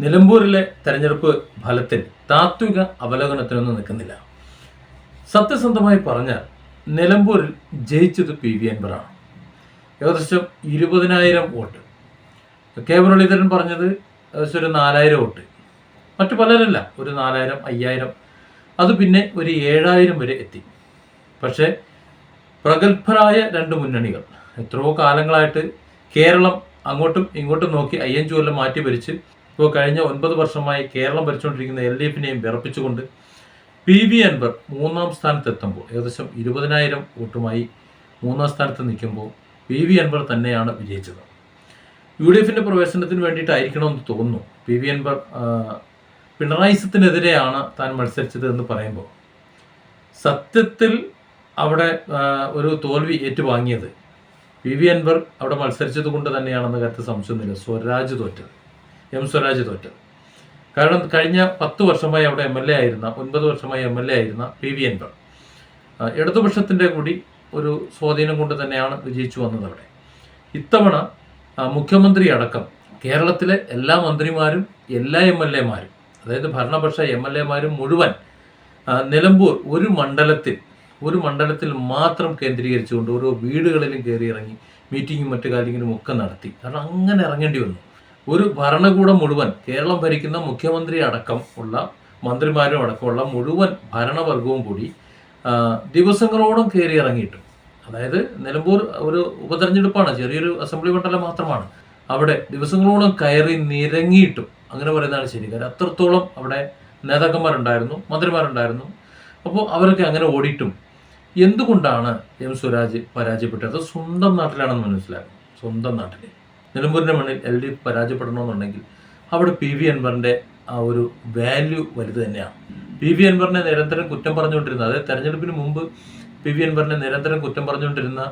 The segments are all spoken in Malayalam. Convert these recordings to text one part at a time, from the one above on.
നിലമ്പൂരിലെ തെരഞ്ഞെടുപ്പ് ഫലത്തിൽ താത്വിക അവലോകനത്തിനൊന്നും നിൽക്കുന്നില്ല. സത്യസന്ധമായി പറഞ്ഞാൽ നിലമ്പൂരിൽ ജയിച്ചത് പി വി അൻവറാണ്. ഏകദേശം ഇരുപതിനായിരം വോട്ട്. കെ മുരളീധരൻ പറഞ്ഞത് ഏകദേശം ഒരു നാലായിരം വോട്ട്. മറ്റു പലരല്ല ഒരു നാലായിരം അയ്യായിരം. അത് പിന്നെ ഒരു ഏഴായിരം വരെ എത്തി. പക്ഷേ പ്രഗത്ഭരായ രണ്ട് മുന്നണികൾ എത്രയോ കാലങ്ങളായിട്ട് കേരളം അങ്ങോട്ടും ഇങ്ങോട്ടും നോക്കി അയ്യഞ്ചു കൊല്ലം മാറ്റി ഭരിച്ച് ഇപ്പോൾ കഴിഞ്ഞ ഒൻപത് വർഷമായി കേരളം ഭരിച്ചുകൊണ്ടിരിക്കുന്ന എൽ ഡി എഫിനെയും വിറപ്പിച്ചുകൊണ്ട് പി വി അൻവർ മൂന്നാം സ്ഥാനത്തെത്തുമ്പോൾ ഏകദേശം ഇരുപതിനായിരം വോട്ടുമായി മൂന്നാം സ്ഥാനത്ത് നിൽക്കുമ്പോൾ പി വി അൻവർ തന്നെയാണ് വിജയിച്ചത്. യു ഡി എഫിന്റെ പ്രവേശനത്തിന് വേണ്ടിയിട്ടായിരിക്കണമെന്ന് തോന്നുന്നു. പി വി അൻവർ പിണറായിസത്തിനെതിരെയാണ് താൻ മത്സരിച്ചത് എന്ന് പറയുമ്പോൾ. സത്യത്തിൽ അവിടെ ഒരു തോൽവി ഏറ്റുവാങ്ങിയത് പി വി അൻവർ അവിടെ മത്സരിച്ചത് കൊണ്ട് തന്നെയാണെന്ന് കാര്യത്തിൽ സംശയമൊന്നുമില്ല സ്വരാജ് തോറ്റത്. എം സ്വരാജ് തോറ്റത്. കാരണം കഴിഞ്ഞ പത്ത് വർഷമായി അവിടെ എം എൽ എ ആയിരുന്ന ഒൻപത് വർഷമായി എം എൽ എ ആയിരുന്ന പി വി അൻവർ. ഇടതുപക്ഷത്തിന്റെ കൂടി ഒരു സ്വാധീനം കൊണ്ട് തന്നെയാണ് വിജയിച്ചു വന്നത് അവിടെ. ഇത്തവണ മുഖ്യമന്ത്രി അടക്കം കേരളത്തിലെ എല്ലാ മന്ത്രിമാരും എല്ലാ എം എൽ എമാരും അതായത് ഭരണപക്ഷ എം എൽ എമാരും മുഴുവൻ നിലമ്പൂർ ഒരു മണ്ഡലത്തിൽ ഒരു മണ്ഡലത്തിൽ മാത്രം കേന്ദ്രീകരിച്ചുകൊണ്ട് ഓരോ വീടുകളിലും കയറി ഇറങ്ങി മീറ്റിങ്ങും മറ്റു കാര്യങ്ങളും ഒക്കെ നടത്തി. കാരണം അങ്ങനെ ഇറങ്ങേണ്ടി വന്നു. ഒരു ഭരണകൂടം മുഴുവൻ കേരളം ഭരിക്കുന്ന മുഖ്യമന്ത്രി അടക്കം ഉള്ള മന്ത്രിമാരും അടക്കമുള്ള മുഴുവൻ ഭരണവർഗവും കൂടി ദിവസങ്ങളോളം കയറി ഇറങ്ങിയിട്ടു അതായത് നിലമ്പൂർ ഒരു ഉപതെരഞ്ഞെടുപ്പാണ് ചെറിയൊരു അസംബ്ലി മണ്ഡലം മാത്രമാണ്. അവിടെ ദിവസങ്ങളോളം കയറി നിരങ്ങിയിട്ടും അങ്ങനെ പറയുന്നതാണ് ശരി കാര്യം അത്രത്തോളം അവിടെ നേതാക്കന്മാരുണ്ടായിരുന്നു മന്ത്രിമാരുണ്ടായിരുന്നു. അപ്പോൾ അവരൊക്കെ അങ്ങനെ ഓടിയിട്ടും. എന്തുകൊണ്ടാണ് എം സ്വരാജ് പരാജയപ്പെട്ടത്? സ്വന്തം നാട്ടിലാണെന്ന് മനസ്സിലാക്കും സ്വന്തം നാട്ടിൽ നിലമ്പൂരിന്റെ മണ്ണിൽ എൽ ഡി എഫ് പരാജയപ്പെടണമെന്നുണ്ടെങ്കിൽ അവിടെ പി വി അൻവറിന്റെ ആ ഒരു വാല്യൂ വലുത് തന്നെയാണ്. പി വി അൻവറിനെ നിരന്തരം കുറ്റം പറഞ്ഞുകൊണ്ടിരുന്ന അതായത് തെരഞ്ഞെടുപ്പിന് മുമ്പ് പി വി അൻവറിനെ നിരന്തരം കുറ്റം പറഞ്ഞുകൊണ്ടിരുന്ന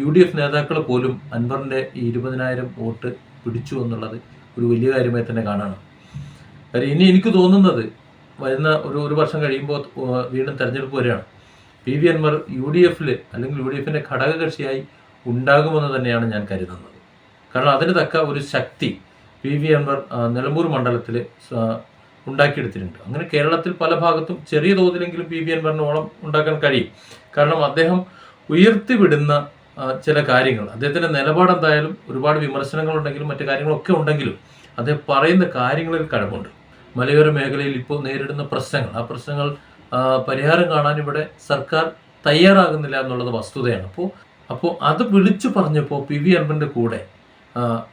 യു ഡി എഫ് നേതാക്കൾ പോലും അൻവറിന്റെ ഈ ഇരുപതിനായിരം വോട്ട് പിടിച്ചു എന്നുള്ളത് ഒരു വലിയ കാര്യമായി തന്നെ കാണാണ് കാര്യം ഇനി എനിക്ക് തോന്നുന്നത് വരുന്ന ഒരു ഒരു വർഷം കഴിയുമ്പോൾ വീണ്ടും തെരഞ്ഞെടുപ്പ് വരികയാണ്. P V Anvar U D എഫിൽ അല്ലെങ്കിൽ യു ഡി എഫിന്റെ ഘടകകക്ഷിയായി ഉണ്ടാകുമെന്ന് തന്നെയാണ് ഞാൻ കരുതുന്നത്. കാരണം അതിന് തക്ക ഒരു ശക്തി പി വി അൻവർ നിലമ്പൂർ മണ്ഡലത്തിൽ ഉണ്ടാക്കിയെടുത്തിട്ടുണ്ട്. അങ്ങനെ കേരളത്തിൽ പല ഭാഗത്തും ചെറിയ തോതിലെങ്കിലും പി വി അൻവറിന് ഓളം ഉണ്ടാക്കാൻ കഴിയും. കാരണം അദ്ദേഹം ഉയർത്തിവിടുന്ന ചില കാര്യങ്ങൾ അദ്ദേഹത്തിന്റെ നിലപാട് എന്തായാലും ഒരുപാട് വിമർശനങ്ങളുണ്ടെങ്കിലും മറ്റു കാര്യങ്ങളൊക്കെ ഉണ്ടെങ്കിലും അദ്ദേഹം പറയുന്ന കാര്യങ്ങളിൽ കഴിവുണ്ട് മലയോര മേഖലയിൽ ഇപ്പോൾ നേരിടുന്ന പ്രശ്നങ്ങൾ ആ പ്രശ്നങ്ങൾ പരിഹാരം കാണാൻ ഇവിടെ സർക്കാർ തയ്യാറാകുന്നില്ല എന്നുള്ളത് വസ്തുതയാണ്. അപ്പോൾ അപ്പോൾ അത് വിളിച്ചു പറഞ്ഞപ്പോൾ പി വി അൻവറിന്റെ കൂടെ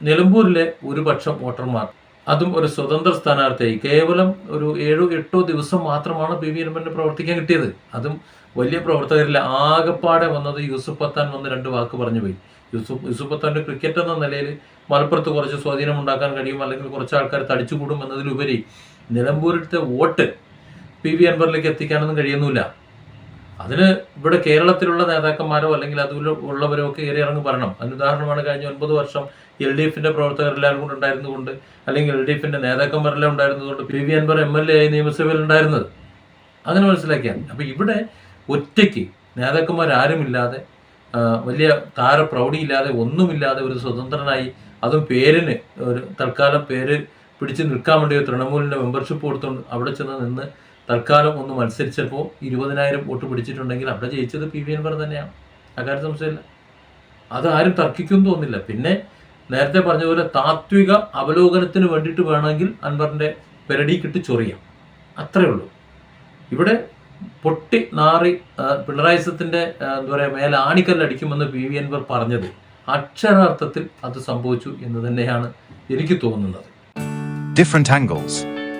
നിലമ്പൂരിലെ ഒരു പക്ഷം വോട്ടർമാർ. അതും ഒരു സ്വതന്ത്ര സ്ഥാനാർത്ഥിയായി. കേവലം ഒരു ഏഴോ എട്ടോ ദിവസം മാത്രമാണ് പി വി അൻവറിന് പ്രവർത്തിക്കാൻ കിട്ടിയത്. അതും വലിയ പ്രവർത്തകരില്ല. ആകെപ്പാടെ വന്നത് യൂസുഫ് പത്താൻ വന്ന് രണ്ട് വാക്ക് പറഞ്ഞു പോയി. യൂസുഫ് യൂസുഫ് പത്താന്റെ ക്രിക്കറ്റ് എന്ന നിലയിൽ മലപ്പുറത്ത് കുറച്ച് സ്വാധീനം ഉണ്ടാക്കാൻ കഴിയും അല്ലെങ്കിൽ കുറച്ച് ആൾക്കാർ തടിച്ചുകൂടും എന്നതിലുപരി നിലമ്പൂരിലത്തെ വോട്ട് പി വി അൻവറിലേക്ക് എത്തിക്കാനൊന്നും കഴിയുന്നില്ല. അതിന് ഇവിടെ കേരളത്തിലുള്ള നേതാക്കന്മാരോ അല്ലെങ്കിൽ അതിൽ ഉള്ളവരോ ഒക്കെ കയറി ഇറങ്ങി പറയണം അതിന് ഉദാഹരണമാണ് കഴിഞ്ഞ ഒൻപത് വർഷം എൽ ഡി എഫിന്റെ പ്രവർത്തകരെല്ലാവരും കൂടെ ഉണ്ടായിരുന്നുകൊണ്ട് അല്ലെങ്കിൽ എൽ ഡി എഫിന്റെ നേതാക്കന്മാരെല്ലാം ഉണ്ടായിരുന്നതുകൊണ്ട് P V Anwar M L A ആയി നിയമസഭയിൽ ഉണ്ടായിരുന്നത്. അങ്ങനെ മനസ്സിലാക്കിയാൽ അപ്പൊ ഇവിടെ ഒറ്റയ്ക്ക് നേതാക്കന്മാരാരുമില്ലാതെ വലിയ താരപ്രൗഢിയില്ലാതെ ഒന്നുമില്ലാതെ ഒരു സ്വതന്ത്രനായി അതും പേരിന് ഒരു തൽക്കാലം പേര് പിടിച്ച് നിൽക്കാൻ വേണ്ടി തൃണമൂലിന്റെ മെമ്പർഷിപ്പ് കൊടുത്തുകൊണ്ട് അവിടെ ചെന്ന് നിന്ന് തൽക്കാലം ഒന്ന് മത്സരിച്ചപ്പോൾ ഇരുപതിനായിരം വോട്ട് പിടിച്ചിട്ടുണ്ടെങ്കിൽ അവിടെ ജയിച്ചത് പി വി അൻവർ തന്നെയാണ്. അക്കാര്യം സംശയമില്ല. അത് ആരും തർക്കിക്കും തോന്നില്ല പിന്നെ നേരത്തെ പറഞ്ഞ പോലെ താത്വിക അവലോകനത്തിന് വേണ്ടിയിട്ട് വേണമെങ്കിൽ അൻവറിന്റെ പെരടി കിട്ടി ചൊറിയാം. അത്രേ ഉള്ളൂ. ഇവിടെ പൊട്ടി നാറി ആ, പിണറായി സത്തിന്റെ എന്താ പറയുക മേലെ ആണിക്കല്ലടിക്കുമെന്ന് പി വി അൻവർ പറഞ്ഞത് അക്ഷരാർത്ഥത്തിൽ അത് സംഭവിച്ചു എന്ന് തന്നെയാണ് എനിക്ക് തോന്നുന്നത്. Different angles.